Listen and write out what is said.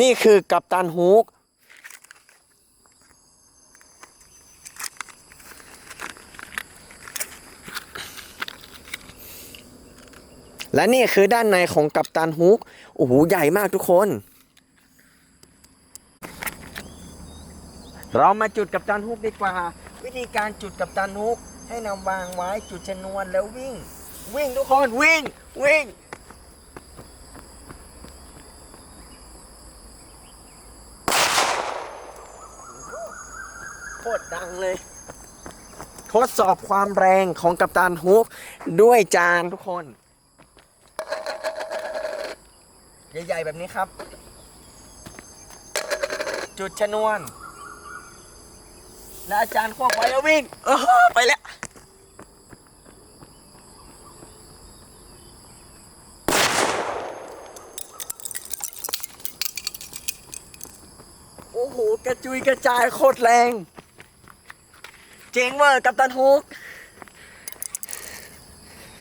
นี่คือกัปตันฮุกและนี่คือด้านในของกัปตันฮุก โอ้โห ใหญ่มากทุกคน เรามาจุดกัปตันฮุกดีกว่า วิธีการจุดกัปตันฮุก ให้นำวางไว้จุดชนวนแล้ววิ่ง วิ่งทุกคนวิ่ง วิ่ง โคตรดังเลย ทดสอบความแรงของกัปตันฮุกด้วยจานทุกคน ใหญ่ ๆ แบบนี้ครับ จุดชนวน แล้วอาจารย์ควบไว้แล้ววิ่ง เออไปแล้วโอ้โห กระจุยกระจายโคตรแรง เจ๋งเวอร์กัปตันฮุก